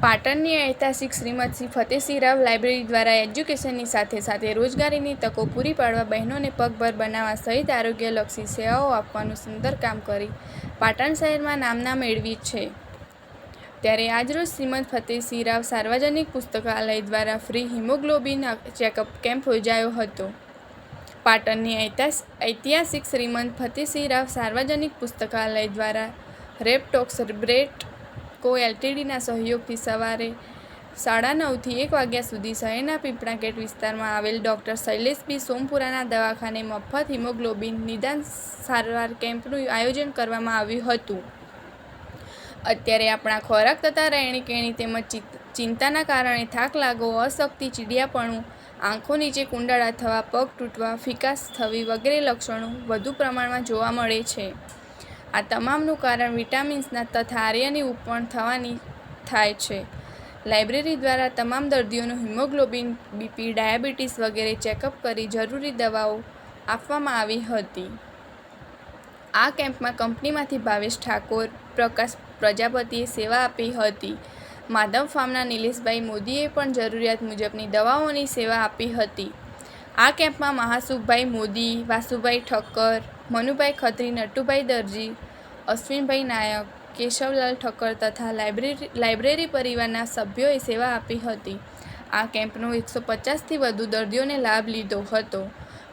પાટણની ઐતિહાસિક શ્રીમદ શ્રી ફતેસિંહ રાવ લાઇબ્રેરી દ્વારા એજ્યુકેશનની સાથે સાથે રોજગારીની તકો પૂરી પાડવા બહેનોને પગભર બનાવવા સહિત આરોગ્યલક્ષી સેવાઓ આપવાનું સુંદર કામ કરી પાટણ શહેરમાં નામના મેળવી છે. ત્યારે આજરોજ શ્રીમદ ફતેસિંહ રાવ સાર્વજનિક પુસ્તકાલય દ્વારા ફ્રી હિમોગ્લોબિન ચેકઅપ કેમ્પ યોજાયો હતો. પાટણની ઐતિહાસિક શ્રીમંત ફતેસિંહ રાવ સાર્વજનિક પુસ્તકાલય દ્વારા રેપટોક્સ બ્રેટ કો એલટીડીના સહયોગથી સવારે સાડા નવથી એક વાગ્યા સુધી શહેરના પીપળા ગેટ વિસ્તારમાં આવેલ ડૉક્ટર શૈલેષ બી સોમપુરાના દવાખાને મફત હિમોગ્લોબિન નિદાન સારવાર કેમ્પનું આયોજન કરવામાં આવ્યું હતું. અત્યારે આપણા ખોરાક તથા રહેણીકહેણી તેમજ ચિંતાના કારણે થાક લાગવો, અશક્તિ, ચીડિયાપણું, આંખો નીચે કુંડાળા થવા, પગ તૂટવા, ફિકાસ થવી વગેરે લક્ષણો વધુ પ્રમાણમાં જોવા મળે છે. આ તમામનું કારણ વિટામિન્સના તથા આર્યની ઉપણ થવાની થાય છે. લાઇબ્રેરી દ્વારા તમામ દર્દીઓનું હિમોગ્લોબિન, બીપી, ડાયાબિટીસ વગેરે ચેકઅપ કરી જરૂરી દવાઓ આપવામાં આવી હતી. આ કેમ્પમાં કંપનીમાંથી ભાવેશ ઠાકોર, પ્રકાશ પ્રજાપતિએ સેવા આપી હતી. માધવ ફાર્મના નિલેશભાઈ મોદીએ પણ જરૂરિયાત મુજબની દવાઓની સેવા આપી હતી. આ કેમ્પમાં મહાસુખભાઈ મોદી, વાસુભાઈ ઠક્કર, મનુભાઈ ખત્રી, નટુભાઈ દરજી, અશ્વિનભાઈ નાયક, કેશવલાલ ઠક્કર તથા લાઇબ્રેરી લાઇબ્રેરી પરિવારના સભ્યોએ સેવા આપી હતી. આ કેમ્પનો એકસો પચાસથી વધુ દર્દીઓને લાભ લીધો હતો.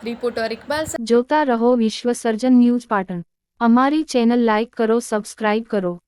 રિપોર્ટર ઇકબાલ જોતા રહો વિશ્વ સર્જન ન્યૂઝ પાટણ. અમારી ચેનલ લાઇક કરો, સબસ્ક્રાઇબ કરો.